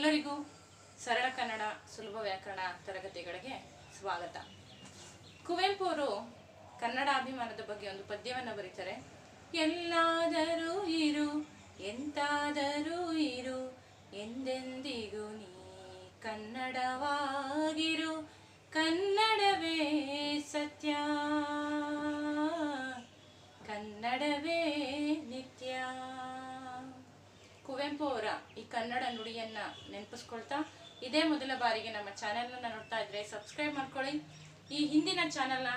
ಎಲ್ಲರಿಗೂ ಸರಳ ಕನ್ನಡ ಸುಲಭ ವ್ಯಾಕರಣ ತರಗತಿಗಳಿಗೆ ಸ್ವಾಗತ. ಕುವೆಂಪು ಅವರು ಕನ್ನಡ ಅಭಿಮಾನದ ಬಗ್ಗೆ ಒಂದು ಪದ್ಯವನ್ನು ಬರೀತಾರೆ. ಎಲ್ಲಾದರೂ ಇರು, ಎಂತಾದರೂ ಇರು, ಎಂದೆಂದಿಗೂ ನೀ ಕನ್ನಡವಾಗಿರು, ಕನ್ನಡವೇ ಸತ್ಯ, ಕನ್ನಡವೇ ನಿತ್ಯ ಕುವೆಂಪು ಅವರ ಈ ಕನ್ನಡ ನುಡಿಯನ್ನ ನೆನಪಿಸ್ಕೊಳ್ತಾ ಇದೇ ಮೊದಲ ಬಾರಿಗೆ ನಮ್ಮ ಚಾನೆಲ್ನ ನೋಡ್ತಾ ಇದ್ರೆ ಸಬ್ಸ್ಕ್ರೈಬ್ ಮಾಡ್ಕೊಳ್ಳಿ. ಈ ಹಿಂದಿನ ಚಾನೆಲ್ನ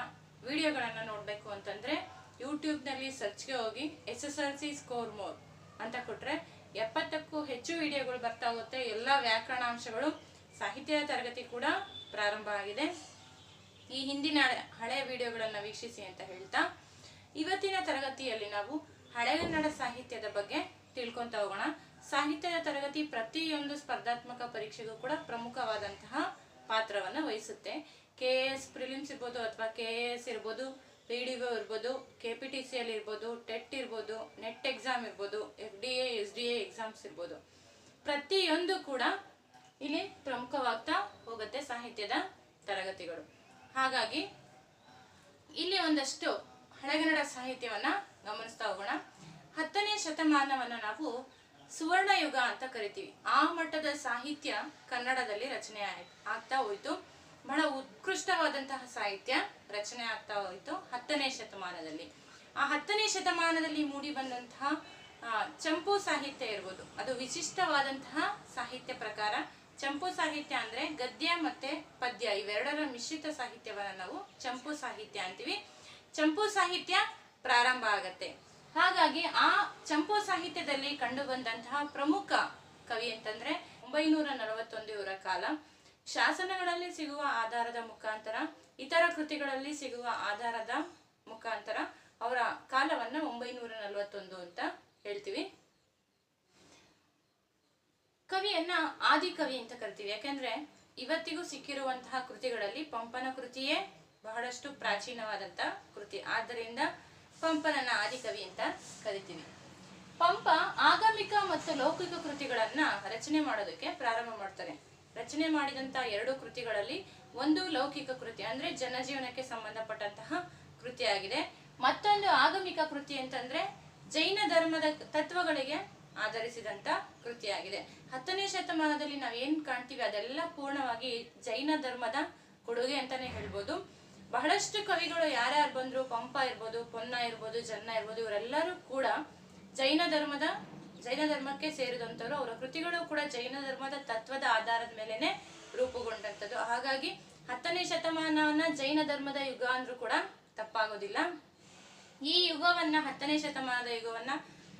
ವಿಡಿಯೋಗಳನ್ನ ನೋಡಬೇಕು ಅಂತಂದ್ರೆ ಯೂಟ್ಯೂಬ್ನಲ್ಲಿ ಸರ್ಚ್ಗೆ ಹೋಗಿ S S L C score more ಅಂತ ಕೊಟ್ರೆ ಎಪ್ಪತ್ತಕ್ಕೂ ಹೆಚ್ಚು ವಿಡಿಯೋಗಳು ಬರ್ತಾ ಹೋಗುತ್ತೆ. ಎಲ್ಲ ವ್ಯಾಕರಣಾಂಶಗಳು ಸಾಹಿತ್ಯ ತರಗತಿ ಕೂಡ ಪ್ರಾರಂಭ ಆಗಿದೆ. ಈ ಹಿಂದಿನ ಹಳೆ- ಹಳೆಯ ವಿಡಿಯೋಗಳನ್ನು ವೀಕ್ಷಿಸಿ ಅಂತ ಹೇಳ್ತಾ, ಇವತ್ತಿನ ತರಗತಿಯಲ್ಲಿ ನಾವು ಹಳೆಗನ್ನಡ ಸಾಹಿತ್ಯದ ಬಗ್ಗೆ ತಿಳ್ಕೊಂತ ಹೋಗೋಣ. ಸಾಹಿತ್ಯದ ತರಗತಿ ಪ್ರತಿಯೊಂದು ಸ್ಪರ್ಧಾತ್ಮಕ ಪರೀಕ್ಷೆಗೂ ಕೂಡ ಪ್ರಮುಖವಾದಂತಹ ಪಾತ್ರವನ್ನು ವಹಿಸುತ್ತೆ. ಕೆ ಎ ಎಸ್ ಪ್ರಿಲಿಮ್ಸ್ ಇರ್ಬೋದು ಅಥವಾ ಕೆ ಎ ಎಸ್ ಇರ್ಬೋದು, ಪಿ ಡಿ ಒ ಇರ್ಬೋದು, K P T C L ಇರ್ಬೋದು, ಟೆಟ್ ಇರ್ಬೋದು, ನೆಟ್ ಎಕ್ಸಾಮ್ ಇರ್ಬೋದು, F D A, S D A exams ಇರ್ಬೋದು. ಪ್ರತಿಯೊಂದು ಕೂಡ ಇಲ್ಲಿ ಪ್ರಮುಖವಾಗ್ತಾ ಹೋಗುತ್ತೆ ಸಾಹಿತ್ಯದ ತರಗತಿಗಳು. ಹಾಗಾಗಿ ಇಲ್ಲಿ ಒಂದಷ್ಟು ಹಳೆಗನ್ನಡ ಸಾಹಿತ್ಯವನ್ನ ಗಮನಿಸ್ತಾ ಹೋಗೋಣ. ಹತ್ತನೇ ಶತಮಾನವನ್ನು ನಾವು ಸುವರ್ಣಯುಗ ಅಂತ ಕರಿತೀವಿ. ಆ ಮಟ್ಟದ ಸಾಹಿತ್ಯ ಕನ್ನಡದಲ್ಲಿ ರಚನೆ ಆಗ್ತಾ ಹೋಯ್ತು. ಬಹಳ ಉತ್ಕೃಷ್ಟವಾದಂತಹ ಸಾಹಿತ್ಯ ರಚನೆ ಆಗ್ತಾ ಹೋಯ್ತು ಹತ್ತನೇ ಶತಮಾನದಲ್ಲಿ. ಆ ಹತ್ತನೇ ಶತಮಾನದಲ್ಲಿ ಮೂಡಿ ಬಂದಂತಹ ಚಂಪು ಸಾಹಿತ್ಯ ಇರ್ಬೋದು. ಅದು ವಿಶಿಷ್ಟವಾದಂತಹ ಸಾಹಿತ್ಯ ಪ್ರಕಾರ. ಚಂಪು ಸಾಹಿತ್ಯ ಅಂದ್ರೆ ಗದ್ಯ ಮತ್ತೆ ಪದ್ಯ ಇವೆರಡರ ಮಿಶ್ರಿತ ಸಾಹಿತ್ಯವನ್ನ ನಾವು ಚಂಪು ಸಾಹಿತ್ಯ ಅಂತೀವಿ. ಚಂಪು ಸಾಹಿತ್ಯ ಪ್ರಾರಂಭ ಆಗತ್ತೆ. ಹಾಗಾಗಿ ಆ ಚಂಪೋ ಸಾಹಿತ್ಯದಲ್ಲಿ ಕಂಡು ಬಂದಂತಹ ಪ್ರಮುಖ ಕವಿ ಅಂತಂದ್ರೆ ಒಂಬೈನೂರ ನಲವತ್ತೊಂದು ಇವರ ಕಾಲ. ಶಾಸನಗಳಲ್ಲಿ ಸಿಗುವ ಆಧಾರದ ಮುಖಾಂತರ, ಇತರ ಕೃತಿಗಳಲ್ಲಿ ಸಿಗುವ ಆಧಾರದ ಮುಖಾಂತರ ಅವರ ಕಾಲವನ್ನ ಒಂಬೈನೂರ ನಲವತ್ತೊಂದು ಅಂತ ಹೇಳ್ತೀವಿ. ಕವಿಯನ್ನ ಆದಿಕವಿ ಅಂತ ಕರಿತೀವಿ. ಯಾಕೆಂದ್ರೆ ಇವತ್ತಿಗೂ ಸಿಕ್ಕಿರುವಂತಹ ಕೃತಿಗಳಲ್ಲಿ ಪಂಪನ ಕೃತಿಯೇ ಬಹಳಷ್ಟು ಪ್ರಾಚೀನವಾದಂತಹ ಕೃತಿ. ಆದ್ದರಿಂದ ಪಂಪನನ್ನ ಆದಿಕವಿ ಅಂತ ಕರಿತೀವಿ. ಪಂಪ ಆಗಮಿಕ ಮತ್ತು ಲೌಕಿಕ ಕೃತಿಗಳನ್ನ ರಚನೆ ಮಾಡೋದಕ್ಕೆ ಪ್ರಾರಂಭ ಮಾಡ್ತಾರೆ ರಚನೆ ಮಾಡಿದಂತ ಎರಡು ಕೃತಿಗಳಲ್ಲಿ ಒಂದು ಲೌಕಿಕ ಕೃತಿ ಅಂದ್ರೆ ಜನಜೀವನಕ್ಕೆ ಸಂಬಂಧಪಟ್ಟಂತಹ ಕೃತಿಯಾಗಿದೆ. ಮತ್ತೊಂದು ಆಗಮಿಕ ಕೃತಿ ಅಂತಂದ್ರೆ ಜೈನ ಧರ್ಮದ ತತ್ವಗಳಿಗೆ ಆಧರಿಸಿದಂತ ಕೃತಿಯಾಗಿದೆ. ಹತ್ತನೇ ಶತಮಾನದಲ್ಲಿ ನಾವು ಏನ್ ಕಾಣ್ತೀವಿ ಅದೆಲ್ಲ ಪೂರ್ಣವಾಗಿ ಜೈನ ಧರ್ಮದ ಕೊಡುಗೆ ಅಂತಾನೆ ಹೇಳ್ಬೋದು. ಬಹಳಷ್ಟು ಕವಿಗಳು ಯಾರ್ಯಾರು ಬಂದ್ರು, ಪಂಪ ಇರ್ಬೋದು, ಪೊನ್ನ ಇರ್ಬೋದು, ಜನ್ನ ಇರ್ಬೋದು, ಇವರೆಲ್ಲರೂ ಕೂಡ ಜೈನ ಧರ್ಮದ, ಜೈನ ಧರ್ಮಕ್ಕೆ ಸೇರಿದಂತವರು ಅವರ ಕೃತಿಗಳು ಕೂಡ ಜೈನ ಧರ್ಮದ ತತ್ವದ ಆಧಾರದ ಮೇಲೆನೆ ರೂಪುಗೊಂಡಂಥದ್ದು. ಹಾಗಾಗಿ ಹತ್ತನೇ ಶತಮಾನವನ್ನ ಜೈನ ಧರ್ಮದ ಯುಗ ಅಂದ್ರೂ ಕೂಡ ತಪ್ಪಾಗೋದಿಲ್ಲ. ಈ ಯುಗವನ್ನ, ಹತ್ತನೇ ಶತಮಾನದ ಯುಗವನ್ನ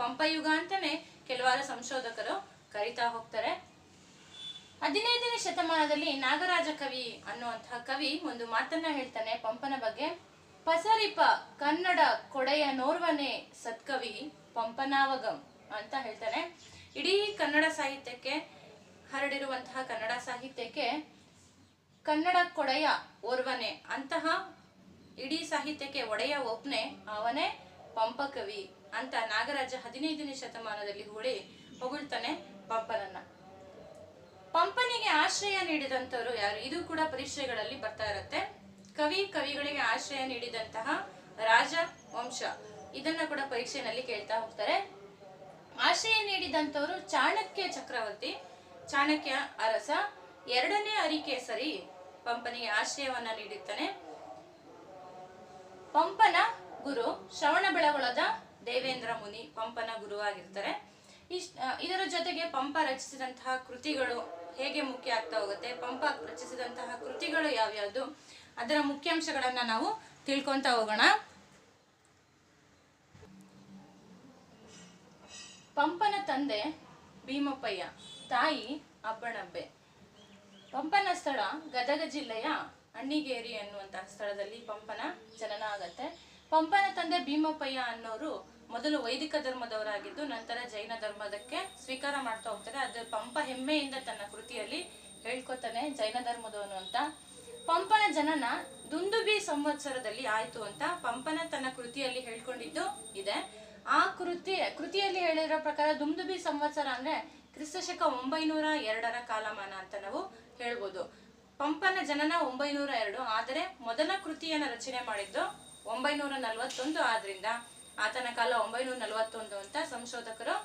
ಪಂಪ ಯುಗ ಅಂತಾನೆ ಕೆಲವಾರು ಸಂಶೋಧಕರು ಕರಿತಾ ಹೋಗ್ತಾರೆ. ಹದಿನೈದನೇ ಶತಮಾನದಲ್ಲಿ ನಾಗರಾಜ ಕವಿ ಅನ್ನುವಂತಹ ಕವಿ ಒಂದು ಮಾತನ್ನ ಹೇಳ್ತಾನೆ ಪಂಪನ ಬಗ್ಗೆ. ಪಸರಿಪ ಕನ್ನಡ ಕೊಡೆಯ ನೋರ್ವನೆ ಸತ್ಕವಿ ಪಂಪನಾವಗಂ ಅಂತ ಹೇಳ್ತಾನೆ. ಇಡೀ ಕನ್ನಡ ಸಾಹಿತ್ಯಕ್ಕೆ, ಹರಡಿರುವಂತಹ ಕನ್ನಡ ಸಾಹಿತ್ಯಕ್ಕೆ ಕನ್ನಡ ಕೊಡೆಯ ಓರ್ವನೆ ಅಂತಹ ಇಡೀ ಸಾಹಿತ್ಯಕ್ಕೆ ಒಡೆಯ ಒಪ್ನೆ ಅವನೇ ಪಂಪಕವಿ ಅಂತ ನಾಗರಾಜ ಹದಿನೈದನೇ ಶತಮಾನದಲ್ಲಿ ಹೂಳಿ ಹೊಗಳ್ತಾನೆ ಪಂಪನನ್ನ. ಪಂಪನಿಗೆ ಆಶ್ರಯ ನೀಡಿದಂತವರು ಯಾರು? ಇದು ಕೂಡ ಪರೀಕ್ಷೆಗಳಲ್ಲಿ ಬರ್ತಾ ಇರುತ್ತೆ. ಕವಿ ಕವಿಗಳಿಗೆ ಆಶ್ರಯ ನೀಡಿದಂತಹ ರಾಜ ವಂಶ. ಇದನ್ನ ಕೂಡ ಪರೀಕ್ಷೆನಲ್ಲಿ ಕೇಳ್ತಾ ಹೋಗ್ತಾರೆ. ಆಶ್ರಯ ನೀಡಿದಂತವರು ಚಾಣಕ್ಯ ಚಕ್ರವರ್ತಿ, ಚಾಣಕ್ಯ ಅರಸ. ಎರಡನೇ ಅರಿಕೇಸರಿ ಪಂಪನಿಗೆ ಆಶ್ರಯವನ್ನ ನೀಡುತ್ತಾನೆ ಪಂಪನ ಗುರು ಶ್ರವಣ ಬೆಳಗೊಳದ ದೇವೇಂದ್ರ ಮುನಿ ಪಂಪನ ಗುರುವಾಗಿರ್ತಾರೆ. ಇಷ್ಟ ಇದರ ಜೊತೆಗೆ ಪಂಪ ರಚಿಸಿದಂತಹ ಕೃತಿಗಳು ಹೇಗೆ ಮುಖ್ಯ ಆಗ್ತಾ ಹೋಗುತ್ತೆ, ಪಂಪ ರಚಿಸಿದಂತಹ ಕೃತಿಗಳು ಯಾವ್ಯಾವುದು, ಅದರ ಮುಖ್ಯಾಂಶಗಳನ್ನ ನಾವು ತಿಳ್ಕೊಂತ ಹೋಗೋಣ. ಪಂಪನ ತಂದೆ ಭೀಮಪ್ಪಯ್ಯ, ತಾಯಿ ಅಬ್ಬಣಬ್ಬೆ ಪಂಪನ ಸ್ಥಳ ಗದಗ ಜಿಲ್ಲೆಯ ಅಣ್ಣಿಗೇರಿ ಅನ್ನುವಂತಹ ಸ್ಥಳದಲ್ಲಿ ಪಂಪನ ಜನನ ಆಗತ್ತೆ. ಪಂಪನ ತಂದೆ ಭೀಮಪ್ಪಯ್ಯ ಅನ್ನೋರು ಮೊದಲು ವೈದಿಕ ಧರ್ಮದವರಾಗಿದ್ದು ನಂತರ ಜೈನ ಧರ್ಮದಕ್ಕೆ ಸ್ವೀಕಾರ ಮಾಡ್ತಾ ಹೋಗ್ತಾರೆ. ಅದು ಪಂಪ ಹೆಮ್ಮೆಯಿಂದ ತನ್ನ ಕೃತಿಯಲ್ಲಿ ಹೇಳ್ಕೊತಾನೆ ಜೈನ ಧರ್ಮದವನು ಅಂತ. ಪಂಪನ ಜನನ ದುಂದುಬಿ ಸಂವತ್ಸರದಲ್ಲಿ ಆಯ್ತು ಅಂತ ಪಂಪನ ತನ್ನ ಕೃತಿಯಲ್ಲಿ ಹೇಳ್ಕೊಂಡಿದ್ದು ಇದೆ. ಆ ಕೃತಿ, ಕೃತಿಯಲ್ಲಿ ಹೇಳಿರೋ ಪ್ರಕಾರ ದುಂದುಬಿ ಸಂವತ್ಸರ ಅಂದ್ರೆ ಕ್ರಿಸ್ತಶಕ ಒಂಬೈನೂರ ಎರಡರ ಕಾಲಮಾನ ಅಂತ ನಾವು ಹೇಳ್ಬೋದು. ಪಂಪನ ಜನನ ಒಂಬೈನೂರ ಎರಡು, ಆದರೆ ಮೊದಲ ಕೃತಿಯನ್ನು ರಚನೆ ಮಾಡಿದ್ದು ಒಂಬೈನೂರ ನಲವತ್ತೊಂದು ಆದ್ರಿಂದ. ಆತನ ಕಾಲ ಒಂಬೈನೂರ ನಲವತ್ತೊಂದು ಅಂತ ಸಂಶೋಧಕರು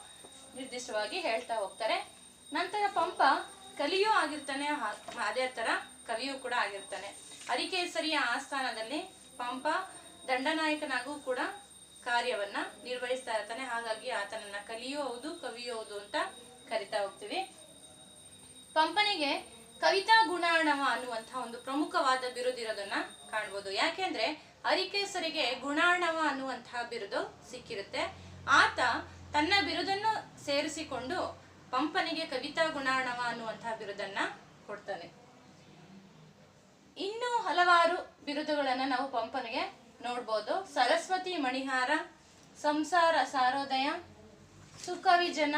ನಿರ್ದಿಷ್ಟವಾಗಿ ಹೇಳ್ತಾ ಹೋಗ್ತಾರೆ. ನಂತರ ಪಂಪ ಕಲಿಯೂ ಆಗಿರ್ತಾನೆ ಅದೇ ತರ ಕವಿಯೂ ಕೂಡ ಆಗಿರ್ತಾನೆ. ಅರಿಕೇಸರಿಯ ಆಸ್ಥಾನದಲ್ಲಿ ಪಂಪ ದಂಡನಾಯಕನಾಗೂ ಕೂಡ ಕಾರ್ಯವನ್ನ ನಿರ್ವಹಿಸ್ತಾ ಇರ್ತಾನೆ. ಹಾಗಾಗಿ ಆತನನ್ನ ಕಲಿಯೂ ಹೌದು, ಕವಿಯೂ ಹೌದು ಅಂತ ಕರಿತಾ ಹೋಗ್ತೀವಿ. ಪಂಪನಿಗೆ ಕವಿತಾ ಗುಣಾಣವ ಅನ್ನುವಂತಹ ಒಂದು ಪ್ರಮುಖವಾದ ಬಿರುದಿರೋದನ್ನ ಕಾಣ್ಬೋದು. ಯಾಕೆಂದ್ರೆ ಅರಿಕೇಸರಿಗೆ ಗುಣಾಣವ ಅನ್ನುವಂತಹ ಬಿರುದು ಸಿಕ್ಕಿರುತ್ತೆ. ಆತ ತನ್ನ ಬಿರುದನ್ನು ಸೇರಿಸಿಕೊಂಡು ಪಂಪನಿಗೆ ಕವಿತಾ ಗುಣಾಣವ ಅನ್ನುವಂತಹ ಬಿರುದನ್ನ ಕೊಡ್ತಾನೆ. ಇನ್ನು ಹಲವಾರು ಬಿರುದುಗಳನ್ನ ನಾವು ಪಂಪನಿಗೆ ನೋಡ್ಬೋದು. ಸರಸ್ವತಿ ಮಣಿಹಾರ, ಸಂಸಾರ ಸಾರೋದಯ ಸುಕವಿ ಜನ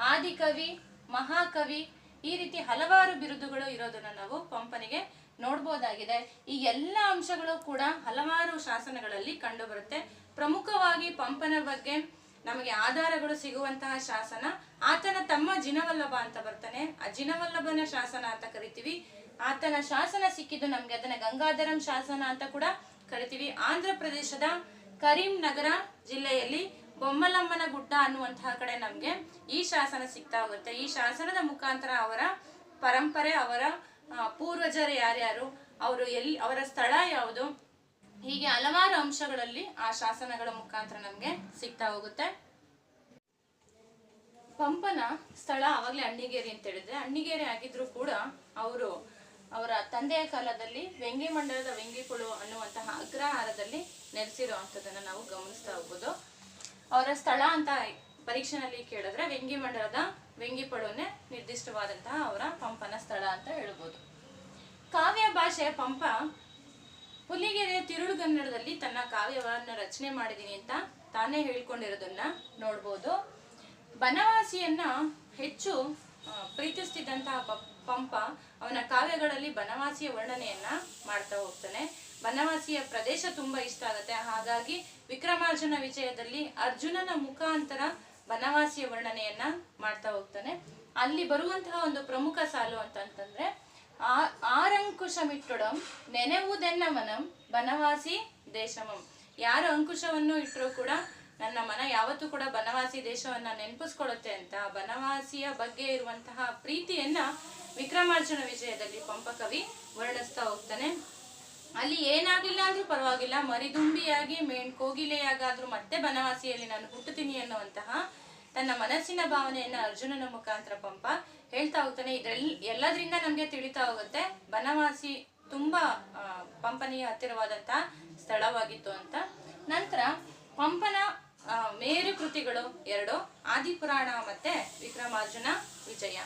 ಆದಿಕವಿ, ಮಹಾಕವಿ ಈ ರೀತಿ ಹಲವಾರು ಬಿರುದುಗಳು ಇರೋದನ್ನ ನಾವು ಪಂಪನಿಗೆ ನೋಡ್ಬೋದಾಗಿದೆ. ಈ ಎಲ್ಲ ಅಂಶಗಳು ಕೂಡ ಹಲವಾರು ಶಾಸನಗಳಲ್ಲಿ ಕಂಡುಬರುತ್ತೆ. ಪ್ರಮುಖವಾಗಿ ಪಂಪನ ಬಗ್ಗೆ ನಮಗೆ ಆಧಾರಗಳು ಸಿಗುವಂತಹ ಶಾಸನ. ಆತನ ತಮ್ಮ ಜಿನವಲ್ಲಭ ಅಂತ ಬರ್ತಾನೆ. ಆ ಜಿನವಲ್ಲಭನ ಶಾಸನ ಅಂತ ಕರಿತೀವಿ. ಆತನ ಶಾಸನ ಸಿಕ್ಕಿದ್ದು ನಮ್ಗೆ ಅದನ್ನ ಗಂಗಾಧರಂ ಶಾಸನ ಅಂತ ಕೂಡ ಕರಿತೀವಿ. ಆಂಧ್ರ ಪ್ರದೇಶದ ಕರೀಂ ನಗರ ಜಿಲ್ಲೆಯಲ್ಲಿ ಬೊಮ್ಮಲಮ್ಮನ ಗುಡ್ಡ ಅನ್ನುವಂತಹ ಕಡೆ ನಮ್ಗೆ ಈ ಶಾಸನ ಸಿಗ್ತಾ ಹೋಗುತ್ತೆ. ಈ ಶಾಸನದ ಮುಖಾಂತರ ಅವರ ಪರಂಪರೆ, ಅವರ ಪೂರ್ವಜರು ಯಾರ್ಯಾರು, ಅವರು ಎಲ್ಲಿ ಅವರ ಸ್ಥಳ ಯಾವುದು? ಹೀಗೆ ಹಲವಾರು ಅಂಶಗಳಲ್ಲಿ ಆ ಶಾಸನಗಳ ಮುಖಾಂತರ ನಮಗೆ ಸಿಗ್ತಾ ಹೋಗುತ್ತೆ. ಪಂಪನ ಸ್ಥಳ ಅವಾಗಲೇ ಅಣ್ಣಿಗೇರಿ ಅಂತ ಹೇಳಿದ್ರೆ, ಅಣ್ಣಿಗೇರಿ ಆಗಿದ್ರು ಕೂಡ ಅವರು ಅವರ ತಂದೆಯ ಕಾಲದಲ್ಲಿ ವ್ಯಂಗ್ಯ ಮಂಡಲದ ವ್ಯಂಗ್ಯಪುಳು ಅನ್ನುವಂತಹ ಅಗ್ರಹಾರದಲ್ಲಿ ನೆಲೆಸಿರುವಂಥದ್ದನ್ನು ನಾವು ಗಮನಿಸ್ತಾ ಹೋಗ್ಬೋದು. ಅವರ ಸ್ಥಳ ಅಂತ ಪರೀಕ್ಷೆನಲ್ಲಿ ಕೇಳಿದ್ರೆ ವ್ಯಂಗ್ಯ ಮಂಡಲದ ವ್ಯಂಗ್ಯಪಳುನೆ ನಿರ್ದಿಷ್ಟವಾದಂತಹ ಅವರ ಪಂಪನ ಸ್ಥಳ ಅಂತ ಹೇಳ್ಬೋದು. ಕಾವ್ಯ ಭಾಷೆ ಪಂಪ ಹುಲಿಗೆರೆ ತಿರುಳುಗನ್ನಡದಲ್ಲಿ ತನ್ನ ಕಾವ್ಯವನ್ನು ರಚನೆ ಮಾಡಿದ್ದೀನಿ ಅಂತ ತಾನೇ ಹೇಳ್ಕೊಂಡಿರೋದನ್ನ ನೋಡ್ಬೋದು. ಬನವಾಸಿಯನ್ನ ಹೆಚ್ಚು ಪ್ರೀತಿಸ್ತಿದ್ದಂತಹ ಪಂಪ ಅವನ ಕಾವ್ಯಗಳಲ್ಲಿ ಬನವಾಸಿಯ ವರ್ಣನೆಯನ್ನ ಮಾಡ್ತಾ ಹೋಗ್ತಾನೆ. ಬನವಾಸಿಯ ಪ್ರದೇಶ ತುಂಬಾ ಇಷ್ಟ ಆಗುತ್ತೆ. ಹಾಗಾಗಿ ವಿಕ್ರಮಾರ್ಜುನ ವಿಜಯದಲ್ಲಿ ಅರ್ಜುನನ ಮುಖಾಂತರ ಬನವಾಸಿಯ ವರ್ಣನೆಯನ್ನ ಮಾಡ್ತಾ ಹೋಗ್ತಾನೆ. ಅಲ್ಲಿ ಬರುವಂತಹ ಒಂದು ಪ್ರಮುಖ ಸಾಲು ಅಂತಂತಂದ್ರೆ, ಆ ಆರಂಕುಶಮಿಟ್ಟೊಡಂ ನೆನೆವುದೆನ್ನ ಮನಂ ಬನವಾಸಿ ದೇಶಮಂ. ಯಾರು ಅಂಕುಶವನ್ನು ಇಟ್ಟರೂ ಕೂಡ ನನ್ನ ಮನ ಯಾವತ್ತೂ ಕೂಡ ಬನವಾಸಿ ದೇಶವನ್ನ ನೆನಪಿಸ್ಕೊಳುತ್ತೆ ಅಂತ ಬನವಾಸಿಯ ಬಗ್ಗೆ ಇರುವಂತಹ ಪ್ರೀತಿಯನ್ನ ವಿಕ್ರಮಾರ್ಜುನ ವಿಜಯದಲ್ಲಿ ಪಂಪಕವಿ ವರ್ಣಿಸ್ತಾ ಹೋಗ್ತಾನೆ. ಅಲ್ಲಿ ಏನಾಗಲಿಲ್ಲ ಅಂದ್ರೂ ಪರವಾಗಿಲ್ಲ. ಮರಿದುಂಬಿಯಾಗಿ ಮೇಣ್ ಕೋಗಿಲೆಯಾಗಾದ್ರೂ ಮತ್ತೆ ಬನವಾಸಿಯಲ್ಲಿ ನಾನು ಹುಟ್ಟುತ್ತೀನಿ ಅನ್ನುವಂತಹ ತನ್ನ ಮನಸ್ಸಿನ ಭಾವನೆಯನ್ನ ಅರ್ಜುನನ ಮುಖಾಂತರ ಪಂಪ ಹೇಳ್ತಾ ಹೋಗ್ತಾನೆ. ಇದ್ರಲ್ಲಿ ಎಲ್ಲದರಿಂದ ನಮ್ಗೆ ತಿಳಿತಾ ಹೋಗುತ್ತೆ. ಬನವಾಸಿ ತುಂಬಾ ಪಂಪನಿಯ ಹತ್ತಿರವಾದಂತಹ ಸ್ಥಳವಾಗಿತ್ತು ಅಂತ. ನಂತರ ಪಂಪನ ಮೇರು ಕೃತಿಗಳು ಎರಡು, ಆದಿಪುರಾಣ ಮತ್ತೆ ವಿಕ್ರಮಾರ್ಜುನ ವಿಜಯ.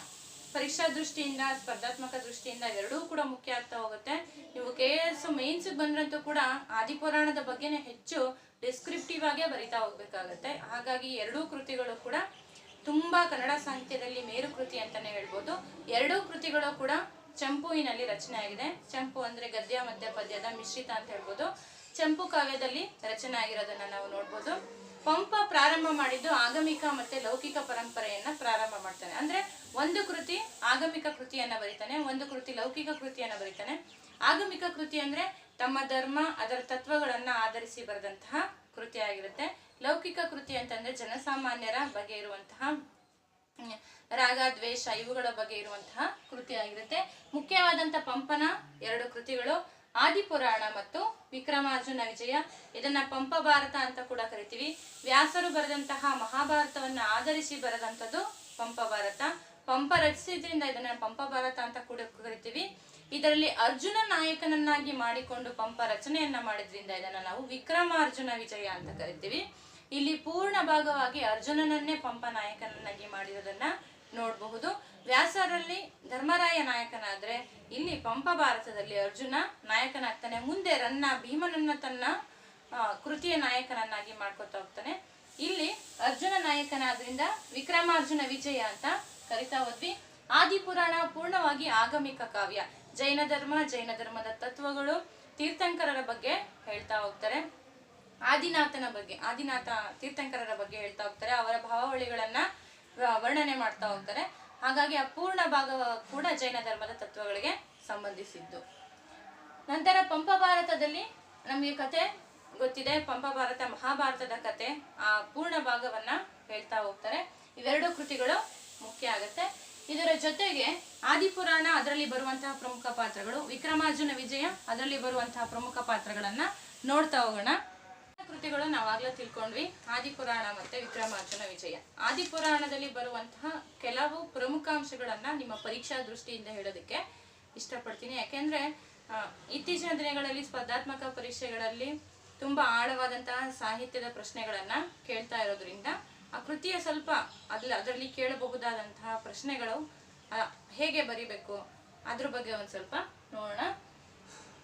ಪರೀಕ್ಷಾ ದೃಷ್ಟಿಯಿಂದ, ಸ್ಪರ್ಧಾತ್ಮಕ ದೃಷ್ಟಿಯಿಂದ ಎರಡೂ ಕೂಡ ಮುಖ್ಯ ಆಗ್ತಾ ಹೋಗುತ್ತೆ. ನೀವು ಕೆ ಎಸ್ ಮೇನ್ಸ್ ಬಂದ್ರಂತೂ ಕೂಡ ಆದಿಪುರಾಣದ ಬಗ್ಗೆನೇ ಹೆಚ್ಚು ಡಿಸ್ಕ್ರಿಪ್ಟಿವ್ ಆಗೇ ಬರಿತಾ ಹೋಗ್ಬೇಕಾಗತ್ತೆ. ಹಾಗಾಗಿ ಎರಡೂ ಕೃತಿಗಳು ಕೂಡ ತುಂಬಾ ಕನ್ನಡ ಸಾಹಿತ್ಯದಲ್ಲಿ ಮೇರು ಕೃತಿ ಅಂತಾನೆ ಹೇಳ್ಬೋದು. ಎರಡೂ ಕೃತಿಗಳು ಕೂಡ ಚಂಪುವಿನಲ್ಲಿ ರಚನೆ ಆಗಿದೆ. ಚಂಪು ಅಂದ್ರೆ ಗದ್ಯ ಮಧ್ಯ ಪದ್ಯದ ಮಿಶ್ರಿತ ಅಂತ ಹೇಳ್ಬೋದು. ಚಂಪು ಕಾವ್ಯದಲ್ಲಿ ರಚನೆ ಆಗಿರೋದನ್ನ ನಾವು ನೋಡ್ಬೋದು. ಪಂಪ ಪ್ರಾರಂಭ ಮಾಡಿದ್ದು ಆಗಮಿಕ ಮತ್ತೆ ಲೌಕಿಕ ಪರಂಪರೆಯನ್ನ ಪ್ರಾರಂಭ ಮಾಡ್ತಾನೆ. ಅಂದ್ರೆ ಒಂದು ಕೃತಿ ಆಗಮಿಕ ಕೃತಿಯನ್ನ ಬರೀತಾನೆ, ಒಂದು ಕೃತಿ ಲೌಕಿಕ ಕೃತಿಯನ್ನ ಬರೀತಾನೆ. ಆಗಮಿಕ ಕೃತಿ ಅಂದ್ರೆ ತಮ್ಮ ಧರ್ಮ, ಅದರ ತತ್ವಗಳನ್ನ ಆಧರಿಸಿ ಬರೆದಂತಹ ಕೃತಿ ಆಗಿರುತ್ತೆ. ಲೌಕಿಕ ಕೃತಿ ಅಂತಂದ್ರೆ ಜನಸಾಮಾನ್ಯರ ಬಗ್ಗೆ ಇರುವಂತಹ, ರಾಗ, ದ್ವೇಷ ಇವುಗಳ ಬಗ್ಗೆ ಇರುವಂತಹ ಕೃತಿ ಆಗಿರುತ್ತೆ. ಮುಖ್ಯವಾದಂತ ಪಂಪನ ಎರಡು ಕೃತಿಗಳು ಆದಿಪುರಾಣ ಮತ್ತು ವಿಕ್ರಮಾರ್ಜುನ ವಿಜಯ, ಇದನ್ನ ಪಂಪ ಭಾರತ ಅಂತ ಕೂಡ ಕರಿತೀವಿ. ವ್ಯಾಸರು ಬರೆದಂತಹ ಮಹಾಭಾರತವನ್ನ ಆಧರಿಸಿ ಬರೆದಂಥದ್ದು ಪಂಪ ಭಾರತ. ಪಂಪ ರಚಿಸಿದ್ರಿಂದ ಇದನ್ನ ಪಂಪ ಭಾರತ ಅಂತ ಕೂಡ ಕರಿತೀವಿ. ಇದರಲ್ಲಿ ಅರ್ಜುನ ನಾಯಕನನ್ನಾಗಿ ಮಾಡಿಕೊಂಡು ಪಂಪ ರಚನೆಯನ್ನ ಮಾಡಿದ್ರಿಂದ ಇದನ್ನ ನಾವು ವಿಕ್ರಮಾರ್ಜುನ ವಿಜಯ ಅಂತ ಕರಿತೀವಿ. ಇಲ್ಲಿ ಪೂರ್ಣ ಭಾಗವಾಗಿ ಅರ್ಜುನನನ್ನೇ ಪಂಪ ನಾಯಕನನ್ನಾಗಿ ಮಾಡಿರೋದನ್ನ ನೋಡಬಹುದು. ವ್ಯಾಸರಲ್ಲಿ ಧರ್ಮರಾಯ ನಾಯಕನಾದ್ರೆ ಇಲ್ಲಿ ಪಂಪ ಭಾರತದಲ್ಲಿ ಅರ್ಜುನ ನಾಯಕನಾಗ್ತಾನೆ. ಮುಂದೆ ರನ್ನ ಭೀಮನನ್ನ ತನ್ನ ಕೃತಿಯ ನಾಯಕನನ್ನಾಗಿ ಮಾಡ್ಕೊತಾ ಹೋಗ್ತಾನೆ. ಇಲ್ಲಿ ಅರ್ಜುನ ನಾಯಕನಾದ್ರಿಂದ ವಿಕ್ರಮಾರ್ಜುನ ವಿಜಯ ಅಂತ ಕರಿತಾ ಹೋದ್ವಿ. ಆದಿಪುರಾಣ ಪೂರ್ಣವಾಗಿ ಆಗಮಿಕ ಕಾವ್ಯ. ಜೈನ ಧರ್ಮ, ಜೈನ ಧರ್ಮದ ತತ್ವಗಳು ತೀರ್ಥಂಕರರ ಬಗ್ಗೆ ಹೇಳ್ತಾ ಹೋಗ್ತಾರೆ. ಆದಿನಾಥನ ಬಗ್ಗೆ, ಆದಿನಾಥ ತೀರ್ಥಂಕರರ ಬಗ್ಗೆ ಹೇಳ್ತಾ ಹೋಗ್ತಾರೆ. ಅವರ ಭಾವಳಿಗಳನ್ನ ವರ್ಣನೆ ಮಾಡ್ತಾ ಹೋಗ್ತಾರೆ. ಹಾಗಾಗಿ ಅಪೂರ್ಣ ಭಾಗ ಕೂಡ ಜೈನ ಧರ್ಮದ ತತ್ವಗಳಿಗೆ ಸಂಬಂಧಿಸಿದ್ದು. ನಂತರ ಪಂಪ ಭಾರತದಲ್ಲಿ ನಮಗೆ ಕತೆ ಗೊತ್ತಿದೆ. ಪಂಪ ಭಾರತ ಮಹಾಭಾರತದ ಕತೆ ಆ ಪೂರ್ಣ ಭಾಗವನ್ನ ಹೇಳ್ತಾ ಹೋಗ್ತಾರೆ. ಇವೆರಡು ಕೃತಿಗಳು ಮುಖ್ಯ ಆಗುತ್ತೆ. ಇದರ ಜೊತೆಗೆ ಆದಿಪುರಾಣ ಅದರಲ್ಲಿ ಬರುವಂತಹ ಪ್ರಮುಖ ಪಾತ್ರಗಳು, ವಿಕ್ರಮಾರ್ಜುನ ವಿಜಯ ಅದರಲ್ಲಿ ಬರುವಂತಹ ಪ್ರಮುಖ ಪಾತ್ರಗಳನ್ನ ನೋಡ್ತಾ ಹೋಗೋಣ. ಕೃತಿಗಳು ನಾವಾಗ್ಲೇ ತಿಳ್ಕೊಂಡ್ವಿ. ಆದಿಪುರಾಣ ಮತ್ತೆ ವಿಕ್ರಮಾರ್ಜುನ ವಿಜಯ. ಆದಿಪುರಾಣದಲ್ಲಿ ಬರುವಂತಹ ಕೆಲವು ಪ್ರಮುಖ ಅಂಶಗಳನ್ನ ನಿಮ್ಮ ಪರೀಕ್ಷಾ ದೃಷ್ಟಿಯಿಂದ ಹೇಳೋದಕ್ಕೆ ಇಷ್ಟಪಡ್ತೀನಿ. ಯಾಕೆಂದ್ರೆ ಇತ್ತೀಚಿನ ದಿನಗಳಲ್ಲಿ ಸ್ಪರ್ಧಾತ್ಮಕ ಪರೀಕ್ಷೆಗಳಲ್ಲಿ ತುಂಬಾ ಆಳವಾದಂತಹ ಸಾಹಿತ್ಯದ ಪ್ರಶ್ನೆಗಳನ್ನ ಕೇಳ್ತಾ ಇರೋದ್ರಿಂದ, ಆ ಕೃತಿಯ ಸ್ವಲ್ಪ ಅದರಲ್ಲಿ ಕೇಳಬಹುದಾದಂತಹ ಪ್ರಶ್ನೆಗಳು ಹೇಗೆ ಬರಿಬೇಕು? ಅದ್ರ ಬಗ್ಗೆ ಒಂದ್ ಸ್ವಲ್ಪ ನೋಡೋಣ.